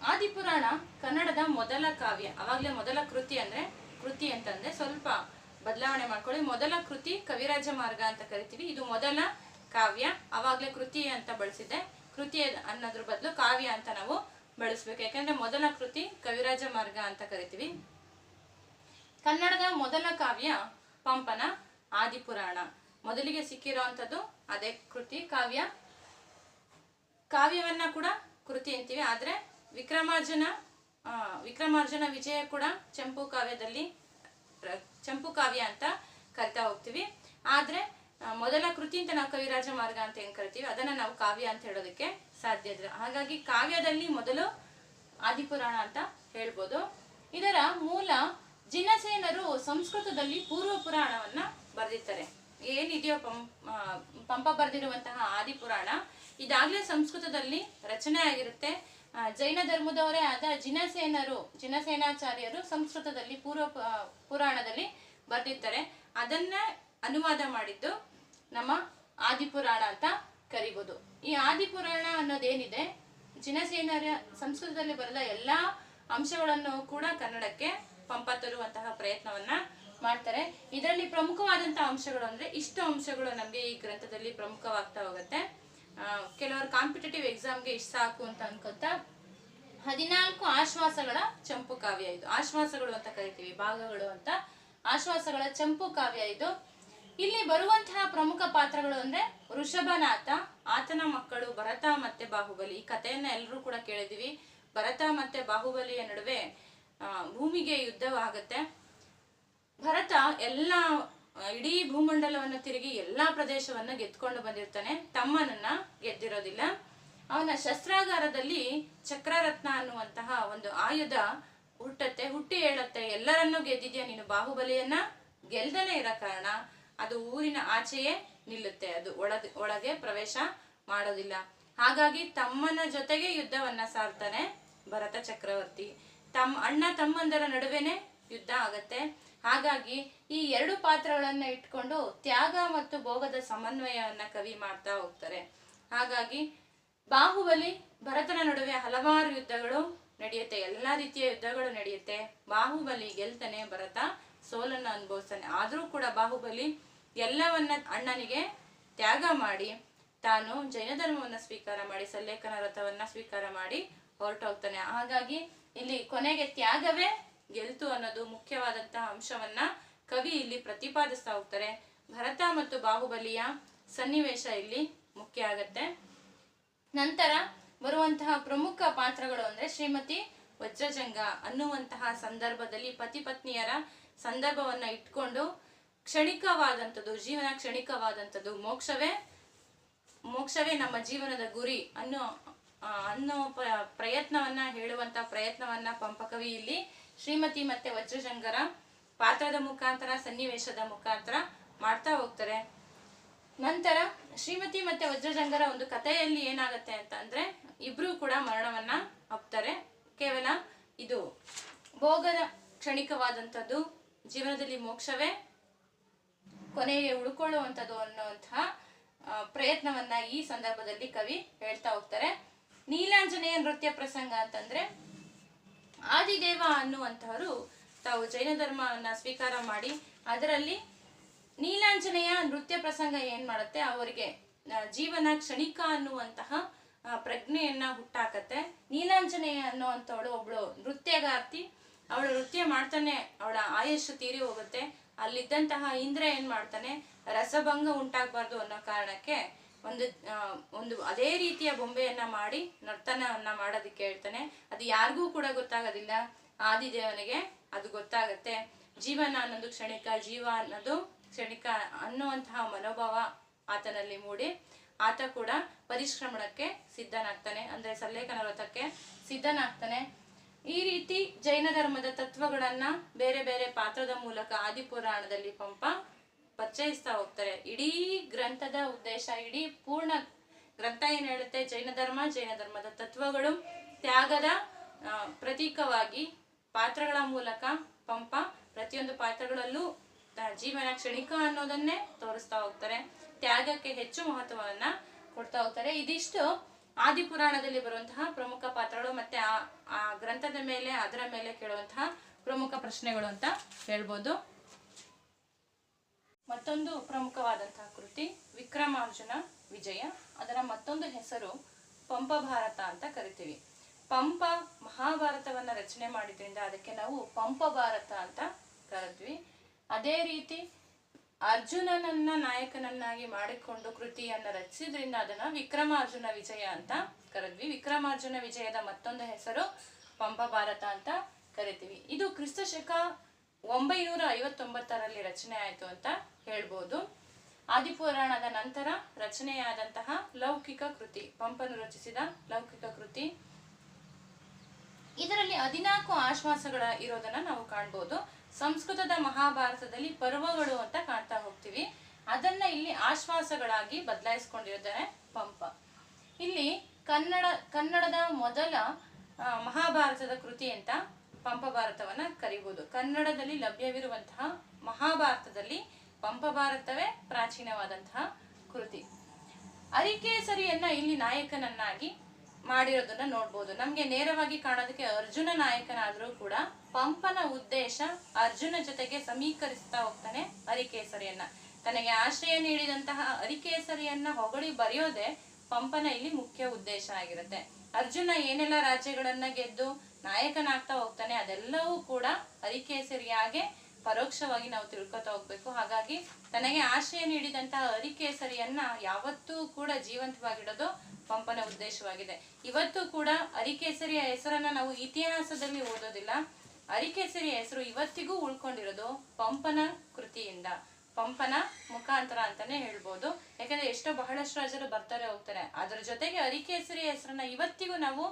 ಆದಿಪುರಾಣ ಕನ್ನಡದ ಮೊದಲ ಕಾವ್ಯ, ಅವಾಗಲೇ ಮೊದಲ ಕೃತಿ ಅಂದ್ರೆ ಕೃತಿ ಅಂತಂದ್ರೆ ಸ್ವಲ್ಪ ಬದಲಾವಣೆ ಮಾಡ್ಕೊಳ್ಳಿ. ಮೊದಲ ಕೃತಿ ಕವಿರಾಜ ಮಾರ್ಗ ಅಂತ ಕರಿತೀವಿ. ಇದು ಮೊದಲ ಕಾವ್ಯ, ಅವಾಗಲೇ ಕೃತಿ ಅಂತ ಬಳಸಿದ್ದೆ. ಕೃತಿ ಅನ್ನೋದ್ರ ಬದಲು ಕಾವ್ಯ ಅಂತ ನಾವು ಬಳಸ್ಬೇಕು. ಯಾಕಂದ್ರೆ ಮೊದಲ ಕೃತಿ ಕವಿರಾಜ ಮಾರ್ಗ ಅಂತ ಕರಿತೀವಿ. ಕನ್ನಡದ ಮೊದಲ ಕಾವ್ಯ ಪಂಪನ ಆದಿಪುರಾಣ. ಮೊದಲಿಗೆ ಸಿಕ್ಕಿರೋವಂಥದ್ದು ಅದೇ ಕೃತಿ ಕಾವ್ಯ. ಕಾವ್ಯವನ್ನ ಕೂಡ ಕೃತಿ ಅಂತೀವಿ. ಆದ್ರೆ ವಿಕ್ರಮಾರ್ಜುನ ವಿಕ್ರಮಾರ್ಜುನ ವಿಜಯ ಕೂಡ ಚಂಪು ಕಾವ್ಯದಲ್ಲಿ ಚಂಪು ಕಾವ್ಯ ಅಂತ ಕರಿತಾ ಹೋಗ್ತೀವಿ. ಆದ್ರೆ ಮೊದಲ ಕೃತಿ ಅಂತ ನಾವು ಕವಿರಾಜ ಮಾರ್ಗ ಅಂತ ಏನ್ ಕರಿತೀವಿ, ಅದನ್ನ ನಾವು ಕಾವ್ಯ ಅಂತ ಹೇಳೋದಕ್ಕೆ ಸಾಧ್ಯ ಇಲ್ಲ. ಹಾಗಾಗಿ ಕಾವ್ಯದಲ್ಲಿ ಮೊದಲು ಆದಿಪುರಾಣ ಅಂತ ಹೇಳ್ಬೋದು. ಇದರ ಮೂಲ ಜಿನಸೇನರು ಸಂಸ್ಕೃತದಲ್ಲಿ ಪೂರ್ವ ಪುರಾಣವನ್ನ ಬರೆದಿರ್ತಾರೆ ಏನಿದೆಯೋ ಪಂ ಪಂಪ ಬರೆದಿರುವಂತಹ ಆದಿಪುರಾಣ, ಇದಾಗ್ಲೇ ಸಂಸ್ಕೃತದಲ್ಲಿ ರಚನೆ ಆಗಿರುತ್ತೆ. ಜೈನ ಧರ್ಮದವರೇ ಆದ ಜಿನಸೇನರು, ಜಿನಸೇನಾಚಾರ್ಯರು ಸಂಸ್ಕೃತದಲ್ಲಿ ಪೂರ್ವ ಪುರಾಣದಲ್ಲಿ ಬರೆದಿದ್ದಾರೆ ಅದನ್ನ ಅನುವಾದ ಮಾಡಿದ್ದು ನಮ್ಮ ಆದಿಪುರಾಣ ಅಂತ ಕರಿಬೋದು. ಈ ಆದಿಪುರಾಣ ಅನ್ನೋದೇನಿದೆ? ಜಿನಸೇನರ ಸಂಸ್ಕೃತದಲ್ಲಿ ಬರೆದ ಎಲ್ಲಾ ಅಂಶಗಳನ್ನು ಕೂಡ ಕನ್ನಡಕ್ಕೆ ಪಂಪ ತರುವಂತಹ ಪ್ರಯತ್ನವನ್ನ ಮಾಡ್ತಾರೆ. ಇದರಲ್ಲಿ ಪ್ರಮುಖವಾದಂತಹ ಅಂಶಗಳು ಅಂದ್ರೆ ಇಷ್ಟು ಅಂಶಗಳು ನಮಗೆ ಈ ಗ್ರಂಥದಲ್ಲಿ ಪ್ರಮುಖವಾಗ್ತಾ ಹೋಗುತ್ತೆ. ಕೆಲವರು ಕಾಂಪಿಟೇಟಿವ್ ಎಕ್ಸಾಮ್ಗೆ ಇಷ್ಟ ಸಾಕು ಅಂತ ಅನ್ಕೊತ ಹದಿನಾಲ್ಕು ಆಶ್ವಾಸಗಳ ಚಂಪು ಕಾವ್ಯ ಇದು. ಆಶ್ವಾಸಗಳು ಅಂತ ಕರಿತೀವಿ, ಭಾಗಗಳು ಅಂತ. ಆಶ್ವಾಸಗಳ ಚಂಪು ಕಾವ್ಯ ಇದು. ಇಲ್ಲಿ ಬರುವಂತಹ ಪ್ರಮುಖ ಪಾತ್ರಗಳು ಅಂದ್ರೆ ಋಷಭನಾಥ ಆತನ ಮಕ್ಕಳು ಭರತ ಮತ್ತೆ ಬಾಹುಬಲಿ. ಈ ಕಥೆಯನ್ನ ಎಲ್ಲರೂ ಕೂಡ ಕೇಳಿದೀವಿ ಭರತ ಮತ್ತೆ ಬಾಹುಬಲಿಯ ನಡುವೆ ಭೂಮಿಗೆ ಯುದ್ಧವಾಗುತ್ತೆ. ಭರತ ಎಲ್ಲ ಇಡೀ ಭೂಮಂಡಲವನ್ನು ತಿರುಗಿ ಎಲ್ಲಾ ಪ್ರದೇಶವನ್ನ ಗೆದ್ಕೊಂಡು ಬಂದಿರ್ತಾನೆ. ತಮ್ಮನನ್ನ ಗೆದ್ದಿರೋದಿಲ್ಲ. ಅವನ ಶಸ್ತ್ರಾಗಾರದಲ್ಲಿ ಚಕ್ರರತ್ನ ಅನ್ನುವಂತಹ ಒಂದು ಆಯುಧ ಹುಟ್ಟತ್ತೆ. ಹುಟ್ಟಿ ಹೇಳತ್ತೆ, ಎಲ್ಲರನ್ನೂ ಗೆದ್ದಿದ್ಯಾ ನೀನು ಬಾಹುಬಲಿಯನ್ನ? ಗೆಲ್ದನೇ ಇರೋ ಕಾರಣ ಅದು ಊರಿನ ಆಚೆಯೇ ನಿಲ್ಲುತ್ತೆ. ಅದು ಒಳಗೆ ಒಳಗೆ ಪ್ರವೇಶ ಮಾಡೋದಿಲ್ಲ. ಹಾಗಾಗಿ ತಮ್ಮನ ಜೊತೆಗೆ ಯುದ್ಧವನ್ನ ಸಾರ್ತಾನೆ ಭರತ ಚಕ್ರವರ್ತಿ. ತಮ್ಮ ಅಣ್ಣ ತಮ್ಮಂದರ ನಡುವೆನೆ ಯುದ್ಧ ಆಗತ್ತೆ. ಹಾಗಾಗಿ ಈ ಎರಡು ಪಾತ್ರಗಳನ್ನ ಇಟ್ಕೊಂಡು ತ್ಯಾಗ ಮತ್ತು ಭೋಗದ ಸಮನ್ವಯವನ್ನ ಕವಿ ಮಾಡ್ತಾ ಹೋಗ್ತಾರೆ. ಹಾಗಾಗಿ ಬಾಹುಬಲಿ ಭರತನ ನಡುವೆ ಹಲವಾರು ಯುದ್ಧಗಳು ನಡೆಯುತ್ತೆ. ಎಲ್ಲಾ ರೀತಿಯ ಯುದ್ಧಗಳು ನಡೆಯುತ್ತೆ. ಬಾಹುಬಲಿ ಗೆಲ್ತಾನೆ ಭರತ, ಸೋಲನ್ನು ಅನುಭವಿಸ್ತಾನೆ. ಆದರೂ ಕೂಡ ಬಾಹುಬಲಿ ಎಲ್ಲವನ್ನ ಅಣ್ಣನಿಗೆ ತ್ಯಾಗ ಮಾಡಿ, ತಾನು ಜೈನ ಧರ್ಮವನ್ನ ಸ್ವೀಕಾರ ಮಾಡಿ, ಸಲ್ಲೇಖನ ವ್ರತವನ್ನ ಸ್ವೀಕಾರ ಮಾಡಿ ಹೊರಟೋಗ್ತಾನೆ. ಹಾಗಾಗಿ ಇಲ್ಲಿ ಕೊನೆಗೆ ತ್ಯಾಗವೇ ಗೆಲ್ತು ಅನ್ನೋದು ಮುಖ್ಯವಾದಂತಹ ಅಂಶವನ್ನ ಕವಿ ಇಲ್ಲಿ ಪ್ರತಿಪಾದಿಸ್ತಾ ಹೋಗ್ತಾರೆ. ಭರತ ಮತ್ತು ಬಾಹುಬಲಿಯ ಸನ್ನಿವೇಶ ಇಲ್ಲಿ ಮುಖ್ಯ ಆಗತ್ತೆ. ನಂತರ ಬರುವಂತಹ ಪ್ರಮುಖ ಪಾತ್ರಗಳು ಅಂದ್ರೆ ಶ್ರೀಮತಿ ವಜ್ರಜಂಗ ಅನ್ನುವಂತಹ ಸಂದರ್ಭದಲ್ಲಿ ಪತಿ ಪತ್ನಿಯರ ಸಂದರ್ಭವನ್ನ ಇಟ್ಕೊಂಡು ಕ್ಷಣಿಕವಾದಂಥದ್ದು, ಜೀವನ ಕ್ಷಣಿಕವಾದಂಥದ್ದು, ಮೋಕ್ಷವೇ ಮೋಕ್ಷವೇ ನಮ್ಮ ಜೀವನದ ಗುರಿ ಅನ್ನೋ ಅನ್ನೋ ಪ್ರ- ಪ್ರಯತ್ನವನ್ನ ಹೇಳುವಂತ ಪ್ರಯತ್ನವನ್ನ ಪಂಪಕವಿ ಇಲ್ಲಿ ಶ್ರೀಮತಿ ಮತ್ತೆ ವಜ್ರಶಂಕರ ಪಾತ್ರದ ಮುಖಾಂತರ, ಸನ್ನಿವೇಶದ ಮುಖಾಂತರ ಮಾಡ್ತಾ ಹೋಗ್ತಾರೆ. ನಂತರ ಶ್ರೀಮತಿ ಮತ್ತೆ ವಜ್ರಜಂಗರ ಒಂದು ಕಥೆಯಲ್ಲಿ ಏನಾಗುತ್ತೆ ಅಂತ ಅಂದ್ರೆ ಇಬ್ರು ಕೂಡ ಮರಣವನ್ನ ಅಪ್ತಾರೆ ಕೇವಲ ಇದು ಭೋಗದ ಕ್ಷಣಿಕವಾದಂಥದ್ದು, ಜೀವನದಲ್ಲಿ ಮೋಕ್ಷವೇ, ಕೊನೆಗೆ ಉಳ್ಕೊಳ್ಳುವಂಥದ್ದು ಅನ್ನುವಂತಹ ಪ್ರಯತ್ನವನ್ನ ಈ ಸಂದರ್ಭದಲ್ಲಿ ಕವಿ ಹೇಳ್ತಾ ಹೋಗ್ತಾರೆ. ನೀಲಾಂಜನೇಯ ನೃತ್ಯ ಪ್ರಸಂಗ ಅಂತಂದ್ರೆ ಆದಿದೇವ ಅನ್ನುವಂತಹವರು ತಾವು ಜೈನ ಧರ್ಮವನ್ನ ಸ್ವೀಕಾರ ಮಾಡಿ ಅದರಲ್ಲಿ ನೀಲಾಂಜನೆಯ ನೃತ್ಯ ಪ್ರಸಂಗ ಏನ್ ಮಾಡುತ್ತೆ? ಅವರಿಗೆ ಜೀವನ ಕ್ಷಣಿಕ ಅನ್ನುವಂತಹ ಪ್ರಜ್ಞೆಯನ್ನ ಹುಟ್ಟಾಕತ್ತೆ. ನೀಲಾಂಜನೇಯ ಅನ್ನುವಂಥವಳು ಒಬ್ಳು ನೃತ್ಯಗಾರ್ತಿ. ಅವಳು ನೃತ್ಯ ಮಾಡ್ತಾನೆ, ಅವಳ ಆಯಸ್ಸು ತೀರಿ ಹೋಗುತ್ತೆ. ಅಲ್ಲಿದ್ದಂತಹ ಇಂದ್ರ ಏನ್ ಮಾಡ್ತಾನೆ, ರಸಭಂಗ ಉಂಟಾಗಬಾರ್ದು ಅನ್ನೋ ಕಾರಣಕ್ಕೆ ಒಂದು ಒಂದು ಅದೇ ರೀತಿಯ ಬೊಂಬೆಯನ್ನ ಮಾಡಿ, ನರ್ತನವನ್ನ ಮಾಡೋದಕ್ಕೆ ಹೇಳ್ತಾನೆ. ಅದು ಯಾರಿಗೂ ಕೂಡ ಗೊತ್ತಾಗೋದಿಲ್ಲ. ಆದಿದೇವನಿಗೆ ಅದು ಗೊತ್ತಾಗತ್ತೆ. ಜೀವನ ಅನ್ನೋದು ಕ್ಷಣಿಕ, ಜೀವ ಅನ್ನೋದು ಕ್ಷಣಿಕ ಅನ್ನುವಂತಹ ಮನೋಭಾವ ಆತನಲ್ಲಿ ಮೂಡಿ, ಆತ ಕೂಡ ಪರಿಶ್ರಮಣಕ್ಕೆ ಸಿದ್ಧನಾಗ್ತಾನೆ. ಅಂದ್ರೆ ಸಲ್ಲೇಖನ ವ್ರತಕ್ಕೆ ಸಿದ್ಧನಾಗ್ತಾನೆ. ಈ ರೀತಿ ಜೈನ ಧರ್ಮದ ತತ್ವಗಳನ್ನ ಬೇರೆ ಬೇರೆ ಪಾತ್ರದ ಮೂಲಕ, ಆದಿಪುರಾಣದಲ್ಲಿ ಪಂಪ ಪರಿಚಯಿಸ್ತಾ ಹೋಗ್ತಾರೆ. ಇಡೀ ಗ್ರಂಥದ ಉದ್ದೇಶ, ಇಡೀ ಪೂರ್ಣ ಗ್ರಂಥ ಏನ್ ಹೇಳುತ್ತೆ? ಜೈನ ಧರ್ಮ, ಜೈನ ಧರ್ಮದ ತತ್ವಗಳು ತ್ಯಾಗದ ಪ್ರತೀಕವಾಗಿ ಪಾತ್ರಗಳ ಮೂಲಕ ಪಂಪ ಪ್ರತಿಯೊಂದು ಪಾತ್ರಗಳಲ್ಲೂ ಜೀವನ ಕ್ಷಣಿಕ ಅನ್ನೋದನ್ನೇ ತೋರಿಸ್ತಾ ಹೋಗ್ತಾರೆ. ತ್ಯಾಗಕ್ಕೆ ಹೆಚ್ಚು ಮಹತ್ವವನ್ನ ಕೊಡ್ತಾ ಹೋಗ್ತಾರೆ. ಇದಿಷ್ಟು ಆದಿಪುರಾಣದಲ್ಲಿ ಬರುವಂತಹ ಪ್ರಮುಖ ಪಾತ್ರಗಳು ಮತ್ತೆ ಆ ಗ್ರಂಥದ ಮೇಲೆ, ಅದರ ಮೇಲೆ ಕೇಳುವಂತಹ ಪ್ರಮುಖ ಪ್ರಶ್ನೆಗಳು ಅಂತ ಹೇಳ್ಬೋದು. ಮತ್ತೊಂದು ಪ್ರಮುಖವಾದಂತಹ ಕೃತಿ, ವಿಕ್ರಮಾರ್ಜುನ ವಿಜಯ. ಅದರ ಮತ್ತೊಂದು ಹೆಸರು ಪಂಪ ಭಾರತ ಅಂತ ಕರಿತೀವಿ. ಪಂಪ ಮಹಾಭಾರತವನ್ನ ರಚನೆ ಮಾಡಿದ್ರಿಂದ ಅದಕ್ಕೆ ನಾವು ಪಂಪ ಭಾರತ ಅಂತ ಕರೆದ್ವಿ. ಅದೇ ರೀತಿ ಅರ್ಜುನನನ್ನ ನಾಯಕನನ್ನಾಗಿ ಮಾಡಿಕೊಂಡು ಕೃತಿಯನ್ನ ರಚಿಸಿದ್ರಿಂದ ಅದನ್ನ ವಿಕ್ರಮಾರ್ಜುನ ವಿಜಯ ಅಂತ ಕರೆದ್ವಿ. ವಿಕ್ರಮಾರ್ಜುನ ವಿಜಯದ ಮತ್ತೊಂದು ಹೆಸರು ಪಂಪ ಭಾರತ ಅಂತ ಕರಿತೀವಿ. ಇದು ಕ್ರಿಸ್ತ ಶಕ ಒಂಬೈನೂರ ಐವತ್ತೊಂಬತ್ತರಲ್ಲಿ ರಚನೆ ಆಯಿತು ಅಂತ ಹೇಳ್ಬೋದು. ಆದಿಪುರಾಣದ ನಂತರ ರಚನೆಯಾದಂತಹ ಲೌಕಿಕ ಕೃತಿ ಪಂಪನು ರಚಿಸಿದ ಲೌಕಿಕ ಕೃತಿ. ಇದರಲ್ಲಿ ಹದಿನಾಲ್ಕು ಆಶ್ವಾಸಗಳ ಇರೋದನ್ನ ನಾವು ಕಾಣ್ಬೋದು. ಸಂಸ್ಕೃತದ ಮಹಾಭಾರತದಲ್ಲಿ ಪರ್ವಗಳು ಅಂತ ಕಾಣ್ತಾ ಹೋಗ್ತೀವಿ. ಅದನ್ನ ಇಲ್ಲಿ ಆಶ್ವಾಸಗಳಾಗಿ ಬದಲಾಯಿಸ್ಕೊಂಡಿರ್ತಾರೆ ಪಂಪ. ಇಲ್ಲಿ ಕನ್ನಡ, ಕನ್ನಡದ ಮೊದಲ ಮಹಾಭಾರತದ ಕೃತಿ ಅಂತ ಪಂಪ ಭಾರತವನ್ನ ಕರಿಬಹುದು ಕನ್ನಡದಲ್ಲಿ ಲಭ್ಯವಿರುವಂತಹ ಮಹಾಭಾರತದಲ್ಲಿ ಪಂಪ ಭಾರತವೇ ಪ್ರಾಚೀನವಾದಂತಹ ಕೃತಿ. ಅರಿಕೇಸರಿಯನ್ನ ಇಲ್ಲಿ ನಾಯಕನನ್ನಾಗಿ ಮಾಡಿರೋದನ್ನ ನೋಡ್ಬೋದು. ನಮ್ಗೆ ನೇರವಾಗಿ ಕಾಣೋದಕ್ಕೆ ಅರ್ಜುನ ನಾಯಕನಾದ್ರೂ ಕೂಡ ಪಂಪನ ಉದ್ದೇಶ ಅರ್ಜುನ ಜೊತೆಗೆ ಸಮೀಕರಿಸ್ತಾ ಹೋಗ್ತಾನೆ ಅರಿಕೇಸರಿಯನ್ನ ತನಗೆ ಆಶ್ರಯ ನೀಡಿದಂತಹ ಅರಿಕೇಸರಿಯನ್ನ ಹೊಗಳಿ ಬರೆಯೋದೇ ಪಂಪನ ಇಲ್ಲಿ ಮುಖ್ಯ ಉದ್ದೇಶ ಆಗಿರುತ್ತೆ. ಅರ್ಜುನ ಏನೆಲ್ಲ ರಾಜ್ಯಗಳನ್ನ ಗೆದ್ದು ನಾಯಕನಾಗ್ತಾ ಹೋಗ್ತಾನೆ, ಅದೆಲ್ಲವೂ ಕೂಡ ಹರಿಕೇಸರಿಯಾಗೆ ಪರೋಕ್ಷವಾಗಿ ನಾವು ತಿಳ್ಕೊತಾ ಹೋಗ್ಬೇಕು. ಹಾಗಾಗಿ ತನಗೆ ಆಶ್ರಯ ನೀಡಿದಂತಹ ಹರಿಕೇಸರಿಯನ್ನ ಯಾವತ್ತೂ ಕೂಡ ಜೀವಂತವಾಗಿಡೋದು ಪಂಪನ ಉದ್ದೇಶವಾಗಿದೆ. ಇವತ್ತು ಕೂಡ ಹರಿಕೇಸರಿಯ ಹೆಸರನ್ನ ನಾವು ಇತಿಹಾಸದಲ್ಲಿ ಓದೋದಿಲ್ಲ. ಹರಿಕೇಸರಿಯ ಹೆಸರು ಇವತ್ತಿಗೂ ಉಳ್ಕೊಂಡಿರೋದು ಪಂಪನ ಕೃತಿಯಿಂದ. ಪಂಪನ ಮುಖಾಂತರ ಅಂತಾನೆ ಹೇಳ್ಬೋದು. ಯಾಕಂದ್ರೆ ಎಷ್ಟೋ ಬಹಳಷ್ಟು ರಾಜರು ಬರ್ತಾರೆ ಹೋಗ್ತಾರೆ. ಅದರ ಜೊತೆಗೆ ಅರಿಕೇಸರಿ ಹೆಸರನ್ನ ಇವತ್ತಿಗೂ ನಾವು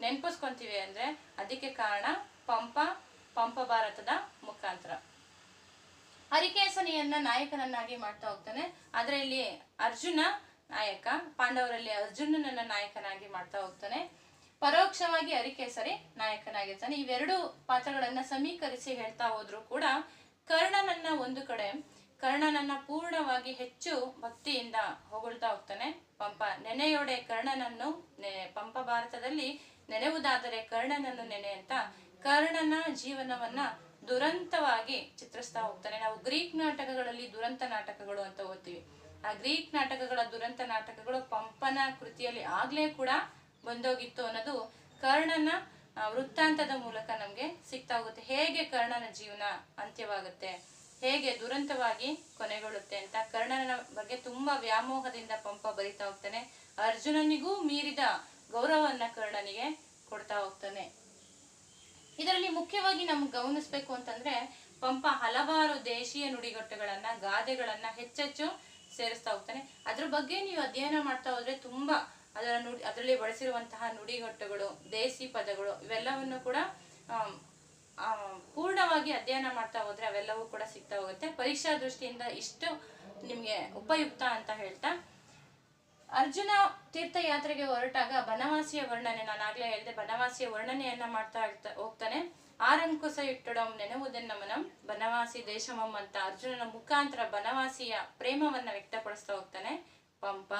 ನೆನ್ಪಿಸ್ಕೊಂತೀವಿ ಅಂದ್ರೆ ಅದಕ್ಕೆ ಕಾರಣ ಪಂಪ ಪಂಪ ಭಾರತದ ಮುಖಾಂತರ. ಹರಿಕೇಸನಿಯನ್ನ ನಾಯಕನನ್ನಾಗಿ ಮಾಡ್ತಾ ಹೋಗ್ತಾನೆ. ಅದರಲ್ಲಿ ಇಲ್ಲಿ ಅರ್ಜುನ ನಾಯಕ, ಪಾಂಡವರಲ್ಲಿ ಅರ್ಜುನನನ್ನ ನಾಯಕನಾಗಿ ಮಾಡ್ತಾ ಹೋಗ್ತಾನೆ. ಪರೋಕ್ಷವಾಗಿ ಹರಿಕೇಸರಿ ನಾಯಕನಾಗಿರ್ತಾನೆ. ಇವೆರಡು ಪಾತ್ರಗಳನ್ನ ಸಮೀಕರಿಸಿ ಹೇಳ್ತಾ ಹೋದ್ರು ಕೂಡ ಕರ್ಣನನ್ನ ಒಂದು ಕಡೆ, ಕರ್ಣನನ್ನ ಪೂರ್ಣವಾಗಿ ಹೆಚ್ಚು ಭಕ್ತಿಯಿಂದ ಹೊಗಳ್ತಾ ಹೋಗ್ತಾನೆ. ಪಂಪ ನೆನೆಯೊಡೆ ಕರ್ಣನನ್ನು ಪಂಪ ಭಾರತದಲ್ಲಿ ನೆನೆಯುವುದಾದರೆ ಕರ್ಣನನ್ನು ನೆನೆ ಅಂತ ಕರ್ಣನ ಜೀವನವನ್ನ ದುರಂತವಾಗಿ ಚಿತ್ರಿಸ್ತಾ ಹೋಗ್ತಾನೆ. ನಾವು ಗ್ರೀಕ್ ನಾಟಕಗಳಲ್ಲಿ ದುರಂತ ನಾಟಕಗಳು ಅಂತ ಓದ್ತೀವಿ. ಆ ಗ್ರೀಕ್ ನಾಟಕಗಳ ದುರಂತ ನಾಟಕಗಳು ಪಂಪನ ಕೃತಿಯಲ್ಲಿ ಆಗ್ಲೇ ಕೂಡ ಬಂದೋಗಿತ್ತು ಅನ್ನೋದು ಕರ್ಣನ ವೃತ್ತಾಂತದ ಮೂಲಕ ನಮ್ಗೆ ಸಿಗ್ತಾ ಹೋಗುತ್ತೆ. ಹೇಗೆ ಕರ್ಣನ ಜೀವನ ಅಂತ್ಯವಾಗುತ್ತೆ? ಹೇಗೆ ದುರಂತವಾಗಿ ಕೊನೆಗೊಳ್ಳುತ್ತೆ ಅಂತ ಕರ್ಣನ ಬಗ್ಗೆ ತುಂಬಾ ವ್ಯಾಮೋಹದಿಂದ ಪಂಪ ಬರಿತಾ ಹೋಗ್ತಾನೆ. ಅರ್ಜುನನಿಗೂ ಮೀರಿದ ಗೌರವವನ್ನ ಕರ್ಣನಿಗೆ ಕೊಡ್ತಾ ಹೋಗ್ತಾನೆ. ಇದರಲ್ಲಿ ಮುಖ್ಯವಾಗಿ ನಮ್ಗೆ ಗಮನಿಸ್ಬೇಕು ಅಂತಂದ್ರೆ, ಪಂಪ ಹಲವಾರು ದೇಶೀಯ ನುಡಿಗಟ್ಟುಗಳನ್ನ, ಗಾದೆಗಳನ್ನ ಹೆಚ್ಚೆಚ್ಚು ಸೇರಿಸ್ತಾ ಹೋಗ್ತಾನೆ. ಅದ್ರ ಬಗ್ಗೆ ನೀವು ಅಧ್ಯಯನ ಮಾಡ್ತಾ ಹೋದ್ರೆ ತುಂಬಾ ಅದರ ನುಡಿ, ಅದರಲ್ಲಿ ಬಳಸಿರುವಂತಹ ನುಡಿಗಟ್ಟುಗಳು, ದೇಸಿ ಪದಗಳು ಇವೆಲ್ಲವನ್ನು ಕೂಡ ಪೂರ್ಣವಾಗಿ ಅಧ್ಯಯನ ಮಾಡ್ತಾ ಹೋದ್ರೆ ಅವೆಲ್ಲವೂ ಕೂಡ ಸಿಗ್ತಾ ಹೋಗುತ್ತೆ. ಪರೀಕ್ಷಾ ದೃಷ್ಟಿಯಿಂದ ಇಷ್ಟು ನಿಮ್ಗೆ ಉಪಯುಕ್ತ ಅಂತ ಹೇಳ್ತಾ ಅರ್ಜುನ ತೀರ್ಥಯಾತ್ರೆಗೆ ಹೊರಟಾಗ ಬನವಾಸಿಯ ವರ್ಣನೆ, ನಾನು ಆಗ್ಲೇ ಹೇಳಿದೆ, ಬನವಾಸಿಯ ವರ್ಣನೆಯನ್ನ ಮಾಡ್ತಾ ಹೋಗ್ತಾನೆ. ಆರಂಕುಸ ಇಟ್ಟಡಂ ನೆನವುದೆನ್ನಮನಂ ಬನವಾಸಿ ದೇಶಮಂ ಅಂತ ಅರ್ಜುನನ ಮುಖಾಂತರ ಬನವಾಸಿಯ ಪ್ರೇಮವನ್ನ ವ್ಯಕ್ತಪಡಿಸ್ತಾ ಹೋಗ್ತಾನೆ. ಪಂಪ.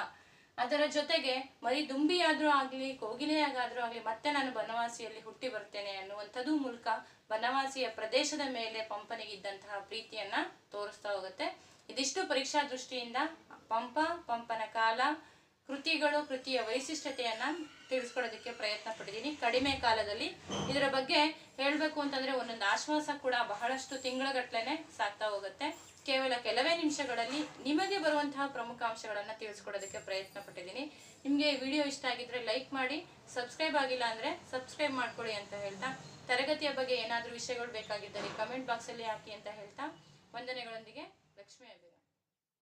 ಅದರ ಜೊತೆಗೆ ಮರಿ ದುಂಬಿಯಾದ್ರೂ ಆಗ್ಲಿ, ಕೋಗಿಲೆಯಾಗಾದ್ರೂ ಆಗ್ಲಿ, ಮತ್ತೆ ನಾನು ಬನವಾಸಿಯಲ್ಲಿ ಹುಟ್ಟಿ ಬರ್ತೇನೆ ಅನ್ನುವಂಥದ್ದು ಮೂಲಕ ಬನವಾಸಿಯ ಪ್ರದೇಶದ ಮೇಲೆ ಪಂಪನಿಗಿದ್ದಂತಹ ಪ್ರೀತಿಯನ್ನ ತೋರಿಸ್ತಾ ಹೋಗುತ್ತೆ. ಇದಿಷ್ಟು ಪರೀಕ್ಷಾ ದೃಷ್ಟಿಯಿಂದ. ಪಂಪ, ಪಂಪನ ಕಾಲ ಕೃತಿಗಳು, ಕೃತಿಯ ವೈಶಿಷ್ಟ್ಯತೆಯನ್ನು ತಿಳಿಸ್ಕೊಡೋದಕ್ಕೆ ಪ್ರಯತ್ನ ಪಟ್ಟಿದ್ದೀನಿ. ಕಡಿಮೆ ಕಾಲದಲ್ಲಿ ಇದರ ಬಗ್ಗೆ ಹೇಳಬೇಕು ಅಂತಂದ್ರೆ ಒಂದೊಂದು ಆಶ್ವಾಸ ಕೂಡ ಬಹಳಷ್ಟು ತಿಂಗಳಗಟ್ಲೆನೆ ಸಾಕ್ತಾ ಹೋಗುತ್ತೆ. ಕೇವಲ ಕೆಲವೇ ನಿಮಿಷಗಳಲ್ಲಿ ನಿಮಗೆ ಬರುವಂತಹ ಪ್ರಮುಖ ಅಂಶಗಳನ್ನು ತಿಳಿಸ್ಕೊಡೋದಕ್ಕೆ ಪ್ರಯತ್ನ ಪಟ್ಟಿದ್ದೀನಿ. ನಿಮಗೆ ವಿಡಿಯೋ ಇಷ್ಟ ಆಗಿದ್ರೆ ಲೈಕ್ ಮಾಡಿ, ಸಬ್ಸ್ಕ್ರೈಬ್ ಆಗಿಲ್ಲ ಅಂದರೆ ಸಬ್ಸ್ಕ್ರೈಬ್ ಮಾಡ್ಕೊಳ್ಳಿ ಅಂತ ಹೇಳ್ತಾ, ತರಗತಿಯ ಬಗ್ಗೆ ಏನಾದರೂ ವಿಷಯಗಳು ಬೇಕಾಗಿದ್ದರೆ ಕಮೆಂಟ್ ಬಾಕ್ಸಲ್ಲಿ ಹಾಕಿ ಅಂತ ಹೇಳ್ತಾ, ವಂದನೆಗಳೊಂದಿಗೆ ಲಕ್ಷ್ಮೀ